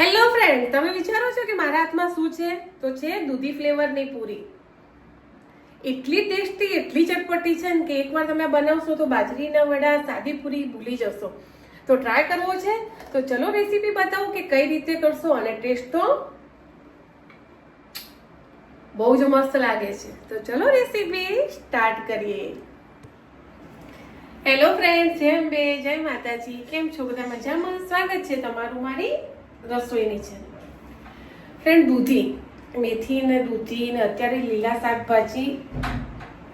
Hello friend તમે વિચારો છો કે મારા હાથમાં શું છે? તો છે દૂધી ફ્લેવરની પૂરી. એટલી ટેસ્ટી, એટલી ચટપટી છે ને કે એકવાર તમે બનાવશો તો બાજરીના વડા, સાદી પૂરી ભૂલી જશો. તો ટ્રાય કરવો છે? તો ચલો રેસીપી બતાવું કે કઈ રીતે કરશો અને ટેસ્ટ તો બહુ જ મસ્ત લાગે છે. તો ચલો રેસીપી સ્ટાર્ટ કરીએ. હેલો ફ્રેન્ડ જેમ બે જય માતાજી. કેમ છો? બધા મજામાં? સ્વાગત છે તમારું મારી રસોઈની છે. ફ્રેન્ડ દૂધી. મેથી ને દૂધી ને અત્યારે લીલા શાકભાજી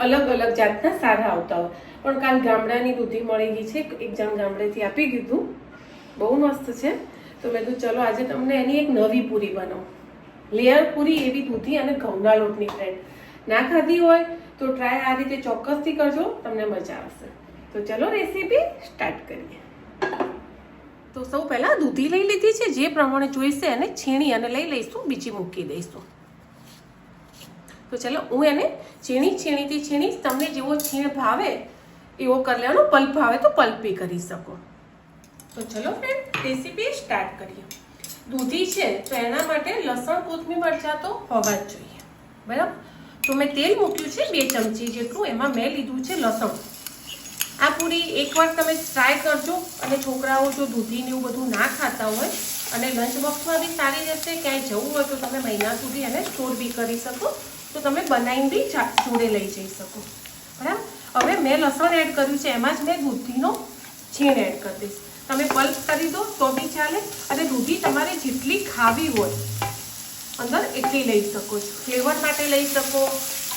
અલગ અલગ જાતના સારા આવતા હોય. પણ કાલ ગામડાની દૂધી મળી ગઈ છે. એક જણ ગામડેથી આપી દીધું. બહુ મસ્ત છે. તો મેં કીધું, ચલો, આજે તમને એની એક નવી પૂરી બનાવું. લેયર પૂરી એવી દૂધી અને ઘઉંના લોટની ફ્રેન્ડ ના ખાધી હોય, તો ટ્રાય આ રીતે ચોક્કસથી કરજો. તમને મજા આવશે. તો ચલો રેસીપી સ્ટાર્ટ કરીએ. તો સૌ પહેલાં દૂધી લઈ લીધી છે, જે પ્રમાણે જોઈશે એને છીણી અને લઈ લઈશું, બીજી મૂકી દઈશું. તો ચાલો હું એને છીણી છીણીથી છીણી તમને જેવો છીણ ભાવે, એવો કરી લેવાનો. પલ્પ ભાવે તો પલ્પી કરી શકો. તો ચલો ફ્રેન્ડ રેસીપી સ્ટાર્ટ કરીએ. દૂધી છે, તો એના માટે લસણ કોથમી મરચાં તો હોવા જ જોઈએ. બરાબર? તો મેં તેલ મૂક્યું છે, બે ચમચી જેટલું. એમાં મેં લીધું છે લસણ. આ પૂરી એકવાર તમે ટ્રાય કરજો અને છોકરાઓ જો દૂધીને એવું બધું ના ખાતા હોય અને લંચ બોક્સમાં બી સારી રહેશે, ક્યાંય જવું હોય તો તમે મહિના સુધી એને સ્ટોર બી કરી શકો, તો તમે બનાવીને બી જોડે લઈ જઈ શકો. બરાબર? હવે મેં લસણ એડ કર્યું છે, એમાં જ મેં દૂધીનો છીણ એડ કરી દઈશ. તમે પલ્પ કરી દો, તો બી ચાલે. અને દૂધી તમારે જેટલી ખાવી હોય, અંદર એટલી લઈ શકો છો. ફ્લેવર માટે લઈ શકો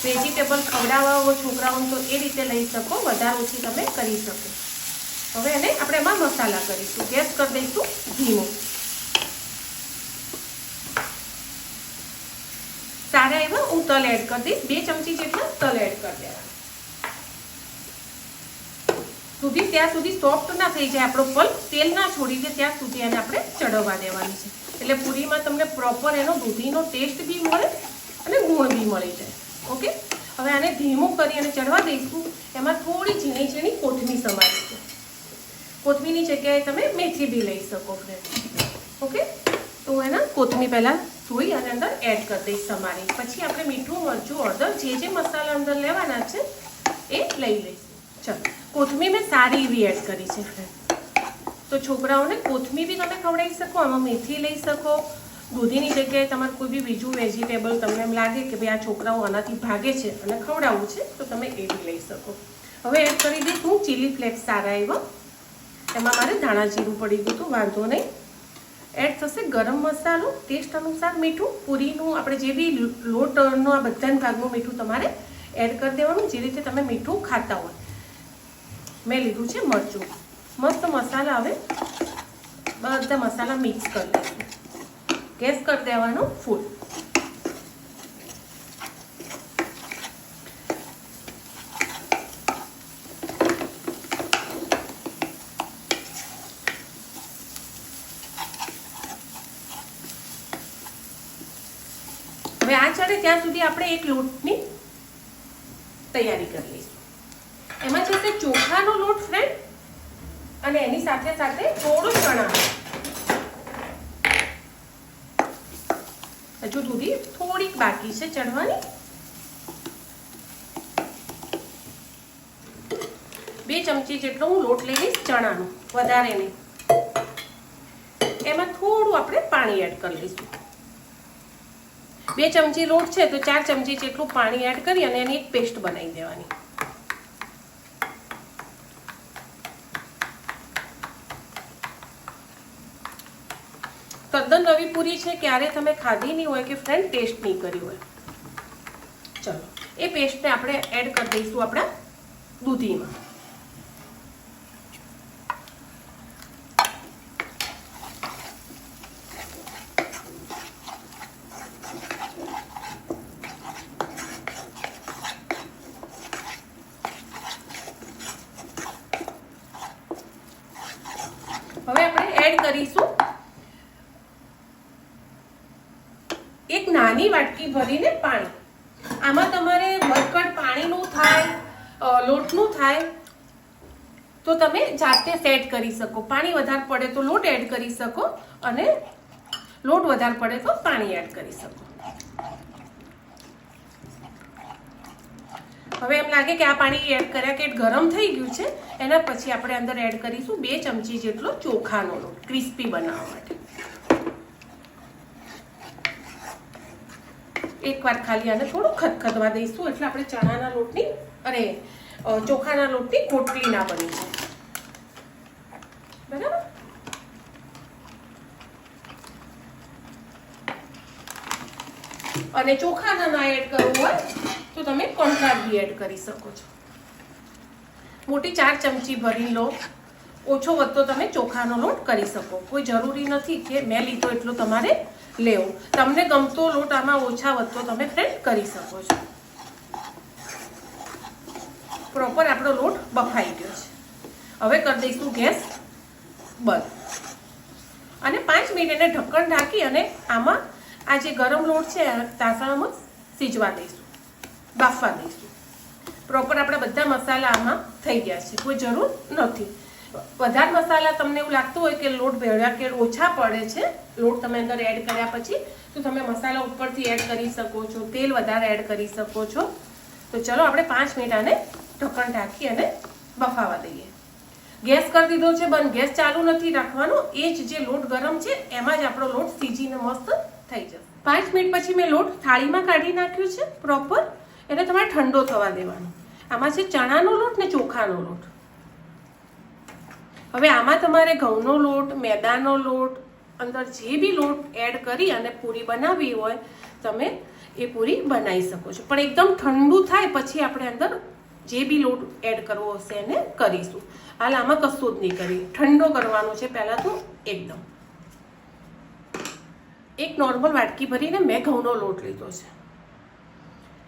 વેજીટેબલ ખવડાવવા હોય છોકરાઓને તો એ રીતે લઈ શકો, વધારે ઓછી તમે કરી શકો. હવે એને આપણે એમાં મસાલા કરીશું. ગેસ કરી દઈશું ધીમો. સારા એવા હું તલ એડ કરી દઈશ. બે ચમચી જેટલા તલ એડ કરી દેવા સુધી ત્યાં સુધી સોફ્ટ ના થઈ જાય આપણો પલ્પ. તેલ ના છોડી દે ત્યાં સુધી એને આપણે ચડવવા દેવાની છે. એટલે પૂરીમાં તમને પ્રોપર એનો દૂધીનો ટેસ્ટ બી મળે અને ગુણ બી મળી જાય. ઓકે? હવે આને ધીમું કરી અને ચડવા દઈશું. એમાં થોડી ઝીણી ઝીણી કોથમી સમારીશું કોથમીની જગ્યાએ તમે મેથી બી લઈ શકો ફ્રેન્ડ ઓકે? તો એના કોથમી પહેલાં ધોઈ અને અંદર એડ કરી દઈશ સમારી પછી આપણે મીઠું, મરચું, હળદર, જે જે મસાલા અંદર લેવાના છે, એ લઈ લઈશું. ચાલો. કોથમી મેં સારી એવી એડ કરી છે ફ્રેન્ડ તો છોકરાઓને કોથમી બી તમે ખવડાવી શકો, આમાં મેથી લઈ શકો દૂધીની જગ્યાએ તમારે કોઈ બી બીજું વેજીટેબલ તમને એમ લાગે કે ભાઈ આ છોકરાઓ આનાથી ભાગે છે અને ખવડાવવું છે, તો તમે એ બી લઈ શકો. હવે એડ કરી દઈશું ચીલી ફ્લેક્સ સારા એવા. એમાં મારે ધાણા જીરું પડી ગયું હતું, વાંધો નહીં. એડ થશે ગરમ મસાલો ટેસ્ટ અનુસાર મીઠું. પૂરીનું આપણે જે બી લોટનો આ બધાને ભાગનું મીઠું તમારે એડ કરી દેવાનું, જે રીતે તમે મીઠું ખાતા હોય. મેં લીધું છે મરચું. મસ્ત મસાલા હવે, બધા મસાલા મિક્સ કરી લઈશું ગેસ કરી દેવાનું ફૂલ હવે આ ચડે ત્યાં સુધી આપણે એક લોટની તૈયારી કરી લઈશું. એમાં છે ચોખાનો લોટ ફ્રેન્ડ અને એની સાથે સાથે થોડું ચણા હજુ દૂધી થોડીક બાકી છે ચડવાની બે ચમચી જેટલો હું લોટ લઈ લઈશ ચણાનો, વધારે નહીં. એમાં થોડું આપણે પાણી એડ કરી લઈશું. બે ચમચી લોટ છે તો ચાર ચમચી જેટલું પાણી એડ કરી અને એની એક પેસ્ટ બનાવી દેવાની તદ્દન નવી પૂરી છે ક્યારે તમે ખાધી નહીં હોય કે ફ્રેન્ડ ટેસ્ટ નહીં કરી હોય. ચલો, એ પેસ્ટને આપણે એડ કરી દઈશું આપણા દૂધીમાં હવે આપણે એડ કરીશું એક નાની વાટકી ભરીને પાણી. આમાં તમારે વધઘટ પાણીનું થાય લોટનું થાય, તો તમે જાતે સેટ કરી શકો. પાણી વધારે પડે તો લોટ એડ કરી શકો અને લોટ વધારે પડે તો પાણી એડ કરી શકો. હવે એમ લાગે કે આ પાણી એડ કર્યા કે ગરમ થઈ ગયું છે, એના પછી આપણે અંદર એડ કરીશું બે ચમચી જેટલો ચોખાનો લોટ, ક્રિસ્પી બનાવવા માટે. એકવાર ખાલી આને થોડું ખતખતવા દઈશું, એટલે આપણે ચણાના લોટની અરે ચોખાના લોટની કોટલી ના બની જાય. બરાબર? અને ચોખાના ના એડ કરવું હોય, તો તમે કોન્ટ્રાક્ટ બી એડ કરી શકો છો. મોટી ચાર ચમચી ભરી લો. ઓછો વધતો તમે ચોખાનો લોટ કરી શકો. કોઈ જરૂરી નથી કે મેં લીધો એટલો તમારે લેવો. તમને ગમતો લોટ આમાં ઓછા વધતો તમે ફ્રેન્ડ કરી શકો છો. પ્રોપર આપણો લોટ બફાઈ ગયો છે. હવે કરી દઈશું ગેસ બંધ. અને પાંચ મિનિટ એને ઢક્કણ ઢાંકી અને આમાં આ જે ગરમ લોટ છે તાસણામાં સીજવા દઈશું. બાફવા દઈશું. પ્રોપર આપણા બધા મસાલા આમાં થઈ ગયા છે. કોઈ જરૂર નથી. વધારે મસાલા તમને એવું લાગતું હોય કે લોટ ભેળ્યા કે ઓછા પડે છે, લોટ તમે અંદર એડ કર્યા પછી, તો તમે મસાલા ઉપરથી એડ કરી શકો છો, તેલ વધારે એડ કરી શકો છો. તો ચલો આપણે પાંચ મિનિટ આને ઢક્કણ ઢાંકી અને બફાવા દઈએ. ગેસ કરી દીધો છે, બંધ. ગેસ ચાલુ નથી રાખવાનો. એ જ જે લોટ ગરમ છે, એમાં જ આપણો લોટ સીજીને મસ્ત થઈ જશે. પાંચ મિનિટ પછી મેં લોટ થાળીમાં કાઢી નાખ્યો છે પ્રોપર એટલે તમારે ઠંડો થવા દેવાનો. આમાં છે ચણાનો લોટ ને ચોખાનો લોટ. હવે આમાં તમારે ઘઉંનો લોટ, મેદાનો લોટ, અંદર જે બી લોટ એડ કરી અને પૂરી બનાવવી હોય, તમે એ પૂરી બનાવી શકો છો. પણ એકદમ ઠંડુ થાય પછી આપણે અંદર જે બી લોટ એડ કરવો હશે એને કરીશું. હાલ આમાં કશું જ નહીં કરી ઠંડો કરવાનો છે પહેલાં તો એકદમ. એક નોર્મલ વાટકી ભરીને મેં ઘઉંનો લોટ લીધો છે.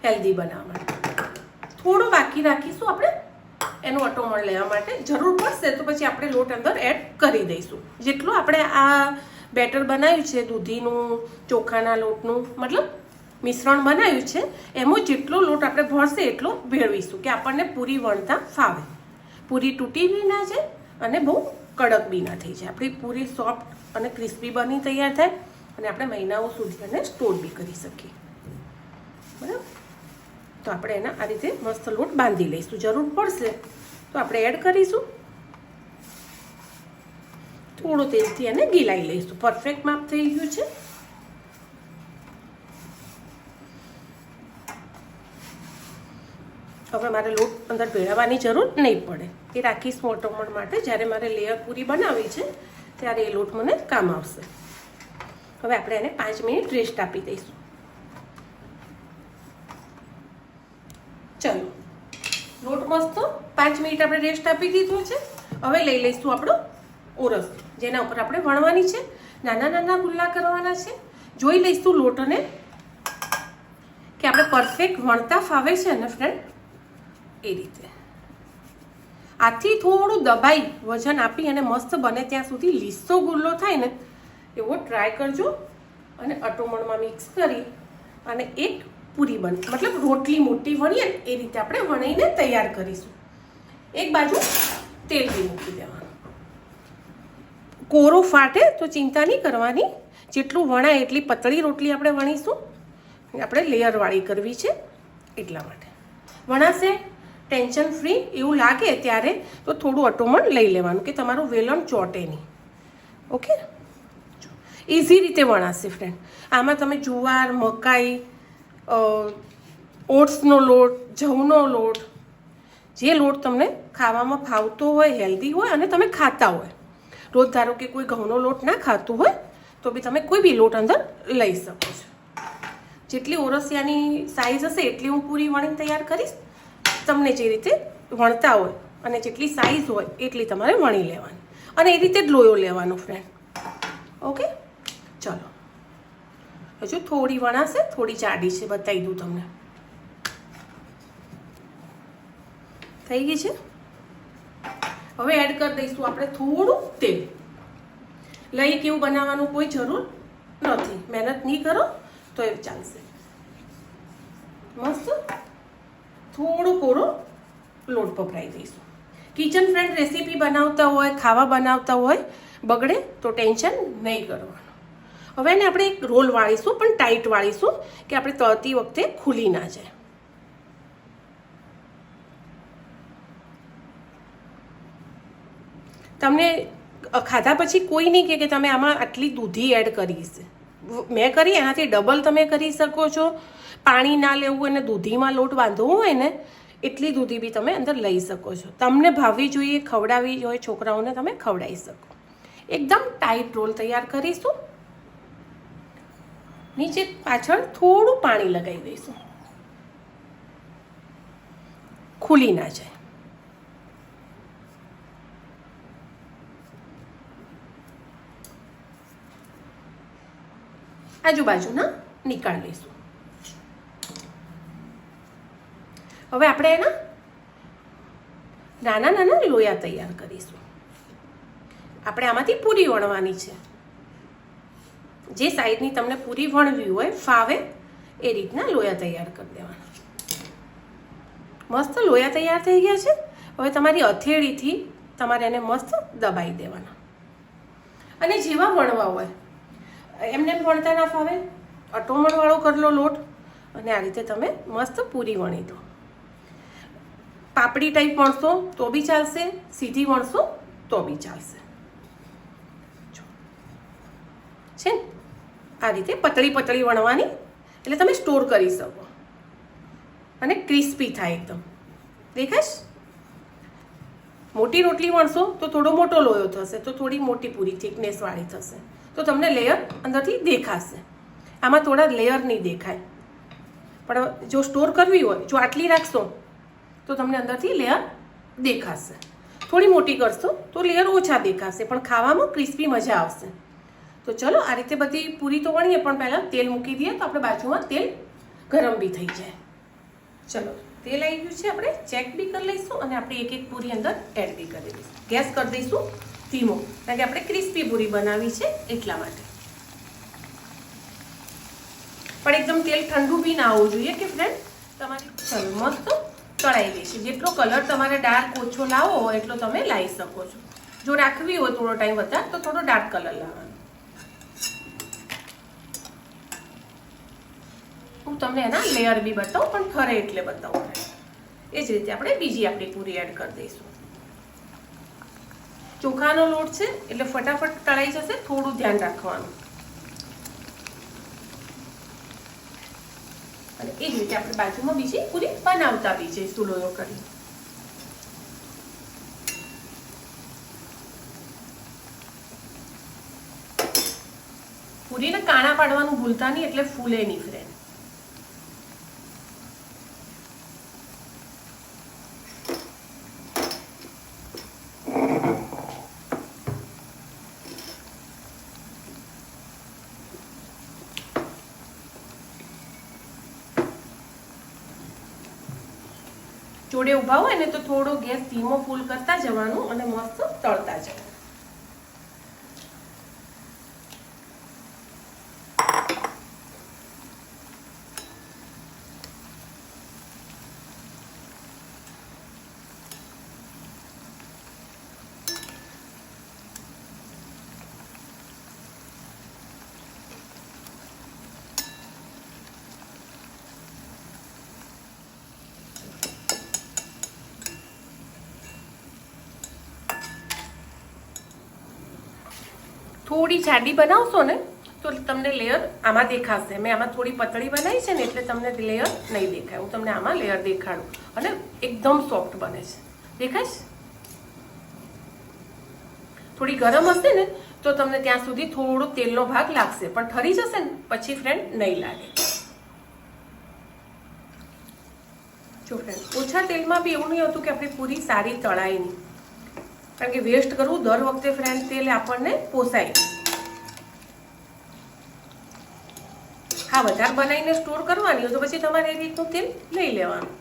હેલ્ધી બનાવવા માટે થોડો બાકી રાખીશું આપણે એનું અટોમણ લેવા માટે જરૂર પડશે તો પછી આપણે લોટ અંદર એડ કરી દઈશું. જેટલું આપણે આ બેટર બનાવ્યું છે, દૂધીનું, ચોખાના લોટનું, મતલબ મિશ્રણ બનાવ્યું છે, એમાં જેટલો લોટ આપણે ભરશે એટલો ભેળવીશું, કે આપણને પૂરી વણતા ફાવે. પૂરી તૂટી બી ના જાય અને બહુ કડક બી ના થઈ જાય. આપણી પૂરી સોફ્ટ અને ક્રિસ્પી બની તૈયાર થાય અને આપણે મહિનાઓ સુધી એને સ્ટોર બી કરી શકીએ. તો આપણે એના આ રીતે મસ્ત લોટ બાંધી લઈશું. જરૂર પડશે તો આપણે એડ કરીશું. થોડું તેલથી એને ગીલાઈ લઈશું. પરફેક્ટ માપ થઈ ગયું છે. હવે મારે લોટ અંદર ભેળવવાની જરૂર નહીં પડે. એ રાખીશ મોટોમણ માટે. જ્યારે મારે લેયર પૂરી બનાવવી છે, ત્યારે એ લોટ મને કામ આવશે. હવે આપણે એને પાંચ મિનિટ રેસ્ટ આપી દઈશું. ચલો. લોટ મસ્ત. પાંચ મિનિટ આપણે રેસ્ટ આપી દીધો છે. હવે લઈ લઈશું આપણો ઓરસ, જેના ઉપર આપણે વણવાની છે. નાના નાના ગુલ્લા કરવાના છે. જોઈ લઈશું લોટને કે આપણે પરફેક્ટ વણતા ફાવે છે ને ફ્રેન્ડ એ રીતે. આથી થોડું દબાઈ વજન આપી અને મસ્ત બને ત્યાં સુધી લીસો ગુલ્લો થાય ને, એવો ટ્રાય કરજો. અને અટોમણમાં મિક્સ કરી અને એક પૂરી બને, મતલબ રોટલી મોટી વણીએ એ રીતે આપણે વણીને તૈયાર કરીશું. એક બાજુ તેલ બી મૂકી દેવાનું. કોરો ફાટે તો ચિંતા નહીં કરવાની. જેટલું વણાય એટલી પતળી રોટલી આપણે વણીશું. આપણે લેયરવાળી કરવી છે એટલા માટે. વણાશે? ટેન્શન ફ્રી એવું લાગે ત્યારે તો થોડું અટોમણ લઈ લેવાનું કે તમારું વેલણ ચોટે નહીં. ઓકે ઇઝી રીતે વણાશે ફ્રેન્ડ આમાં તમે જુવાર, મકાઈ ઓટ્સનો લોટ, જવનો લોટ, જે લોટ તમને ખાવામાં ફાવતો હોય, હેલ્ધી હોય અને તમે ખાતા હોય. રોજ ધારો કે કોઈ ઘઉંનો લોટ ના ખાતું હોય, તો બી તમે કોઈ બી લોટ અંદર લઈ શકો છો. જેટલી ઓરસિયાની સાઈઝ હશે, એટલી હું પૂરી વણી તૈયાર કરીશ. તમને જે રીતે વણતા હોય અને જેટલી સાઈઝ હોય, એટલી તમારે વણી લેવાની. અને એ રીતે જ લોયો લેવાનો ફ્રેન્ડ ઓકે હજુ થોડી વણાશે, થોડી જાડી છે બતાવી દઉં તમને. થઈ ગઈ છે? હવે એડ કરી દઈશું આપણે થોડું તેલ. લઈ કેવું બનાવવાનું કોઈ જરૂર નથી. મહેનત નહીં કરો, તો એ ચાલશે. મસ્ત? થોડો કોરો લોટ પપરાઈ દઈશું. કિચન ફ્રેન્ડ રેસીપી બનાવતા હોય, ખાવા બનાવતા હોય, બગડે તો ટેન્શન નહીં કરવાનું. હવે એને આપણે એક રોલ વાળીશું, પણ ટાઈટ વાળીશું, કે આપણે તળતી વખતે ખુલી ના જાય. તમને ખાધા પછી કોઈ નહીં કે તમે આમાં આટલી દૂધી એડ કરી મેં કરી, એનાથી ડબલ તમે કરી શકો છો. પાણી ના લેવું અને દૂધીમાં લોટ બાંધવો હોય ને, એટલી દૂધી બી તમે અંદર લઈ શકો છો. તમને ભાવવી જોઈએ, ખવડાવવી જોઈએ છોકરાઓને તમે ખવડાવી શકો. એકદમ ટાઈટ રોલ તૈયાર કરીશું. નીચે પાછળ થોડું પાણી લગાવી દઈશું. ખુલી ના જાય. આજુબાજુના નીકાળ લઈશું. હવે આપણે એના નાના નાના લોયા તૈયાર કરીશું. આપણે આમાંથી પૂરી વણવાની છે. જે સાઈઝની તમને પૂરી વણવી હોય, ફાવે એ રીતના લોયા તૈયાર કરી દેવાના. મસ્ત લોયા તૈયાર થઈ ગયા છે. હવે તમારી અથેળીથી તમારે એને મસ્ત દબાઈ દેવાના. અને જેવા વણવા હોય, એમને વણતા ના ફાવે. અટોમણવાળો કરલો લોટ, અને આ રીતે તમે મસ્ત પૂરી વણી દો. પાપડી ટાઈપ વણશો તો બી ચાલશે, સીધી વણશો તો બી ચાલશે. છે આ રીતે પતળી પતળી વણવાની. એટલે તમે સ્ટોર કરી શકો. અને ક્રિસ્પી થાય એકદમ. દેખાશ મોટી રોટલી વણશો તો થોડો મોટો લોયો થશે, તો થોડી મોટી પૂરી થિકનેસવાળી થશે. તો તમને લેયર અંદરથી દેખાશે. આમાં થોડા લેયર નહીં દેખાય. પણ જો સ્ટોર કરવી હોય, જો આટલી રાખશો, તો તમને અંદરથી લેયર દેખાશે. થોડી મોટી કરશો, તો લેયર ઓછા દેખાશે, પણ ખાવામાં ક્રિસ્પી મજા આવશે. તો ચલો, આ રીતે બધી પૂરી તો વણીએ પણ પહેલાં તેલ મૂકી દઈએ તો આપણે બાજુમાં તેલ ગરમ બી થઈ જાય. ચલો, તેલ આવી ગયું છે, આપણે ચેક બી કરી લઈશું અને આપણે એક એક પૂરી અંદર એડ બી કરી દઈશું. ગેસ કરી દઈશું, ધીમો, કારણ કે આપણે ક્રિસ્પી પૂરી બનાવી છે એટલા માટે. પણ એકદમ તેલ ઠંડુ બી ના હોવું જોઈએ કે ફ્રેન્ડ તમારી ચલો, મસ્ત તળાઈ લેશે જેટલો કલર તમારે ડાર્ક ઓછો લાવો એટલો તમે લાવી શકો છો. જો રાખવી હોય થોડો ટાઈમ વધારે, તો થોડો ડાર્ક કલર લાવવાનો. તમને એના લેયર બી બતાવું, પણ ખરે એટલે બતાવું એ જ રીતે આપણે બીજી આપણી પૂરી એડ કરી દઈશું. ચોખાનો લોટ છે, એટલે ફટાફટ તળાઈ જશે, થોડું ધ્યાન રાખવાનું. અને એ જ રીતે આપણે બાજુમાં બીજી પૂરી બનાવતા બી જઈશું લોયો કરી. પૂરીને કાણા પાડવાનું ભૂલતા નહીં, એટલે ફૂલે નહીં ફ્રેન્ડ ઊભા હોય ને તો થોડો ગેસ ધીમો ફૂલ કરતા જવાનું અને મસ્ત તળતા જવાનું. થોડી જાડી બનાવશો ને, તો તમને લેયર આમાં દેખાશે. મેં આમાં થોડી પતળી બનાવી છે ને, એટલે તમને લેયર નહીં દેખાય. હું તમને આમાં લેયર દેખાડું. અને એકદમ સોફ્ટ બને છે. દેખાય થોડી ગરમ હશે ને, તો તમને ત્યાં સુધી થોડો તેલનો ભાગ લાગશે. પણ ઠરી જશે ને, પછી ફ્રેન્ડ નહીં લાગે. જો ફ્રેન્ડ ઓછા તેલમાં બી એવું નહીં હતું કે આપણી પૂરી સારી તળાય નહીં કારણ કે વેસ્ટ કરવું દર વખતે ફ્રેન્ડ તેલ આપણને પોસાય. હા, વધારે બનાવીને સ્ટોર કરવાની હોય તો પછી તમારે એ રીતનું તેલ લઈ લેવાનું.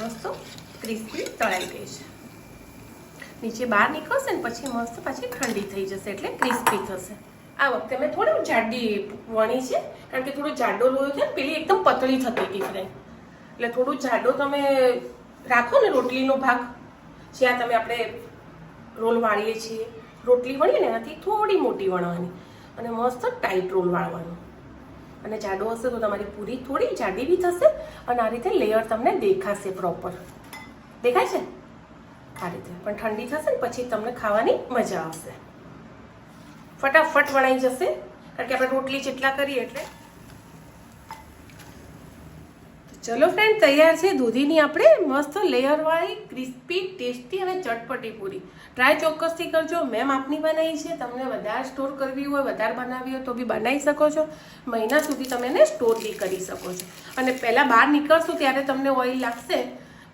મસ્ત ક્રિસ્પી તળાઈ ગઈ છે. નીચે બહાર નીકળશે ને પછી મસ્ત પાછી ઠંડી થઈ જશે એટલે ક્રિસ્પી થશે. આ વખતે મેં થોડી જાડી વણી છે, કારણ કે થોડો જાડો લોયો છે ને, પેલી એકદમ પતળી થતી હતી ફ્રેન્ડ એટલે થોડું જાડો તમે રાખો ને રોટલીનો ભાગ. જ્યાં તમે આપણે રોલ વાળીએ છીએ. રોટલી વણીએ ને એનાથી થોડી મોટી વણવાની અને મસ્ત ટાઈટ રોલ વાળવાનો. અને જાડો હશે તો તમારી પૂરી થોડી જાડી બી થશે અને આ રીતે લેયર તમને દેખાશે પ્રોપર દેખાય છે? આ રીતે. પણ ઠંડી થશે ને પછી તમને ખાવાની મજા આવશે. ફટાફટ વણાઈ જશે. કારણ કે આપણે રોટલી જેટલા કરીએ એટલે ચલો ફ્રેન્ડ તૈયાર છે દૂધીની આપણે મસ્ત લેયરવાળી ક્રિસ્પી ટેસ્ટી અને ચટપટી પૂરી. ટ્રાય ચોક્કસથી કરજો. મેં માપની બનાવી છે. તમને વધારે સ્ટોર કરવી હોય, વધારે બનાવવી હોય તો બી બનાવી શકો છો. મહિના સુધી તમે એને સ્ટોર બી કરી શકો છો. અને પહેલાં બહાર નીકળશો ત્યારે તમને ઓઇલ લાગશે.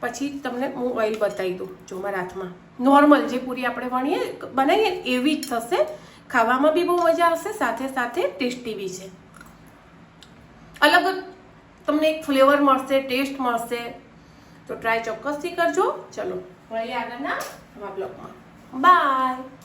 પછી તમને હું ઓઇલ બતાવી દઉં જો મારા હાથમાં નોર્મલ જે પૂરી આપણે વણીએ, બનાવીએ, એવી જ થશે. ખાવામાં બી બહુ મજા આવશે, સાથે સાથે ટેસ્ટી બી છે. અલગ તમને એક ફ્લેવર મળશે, ટેસ્ટ મળશે. તો ટ્રાય ચોક્કસથી કરજો. ચલો, મળીએ આગળના બ્લોગમાં. બાય.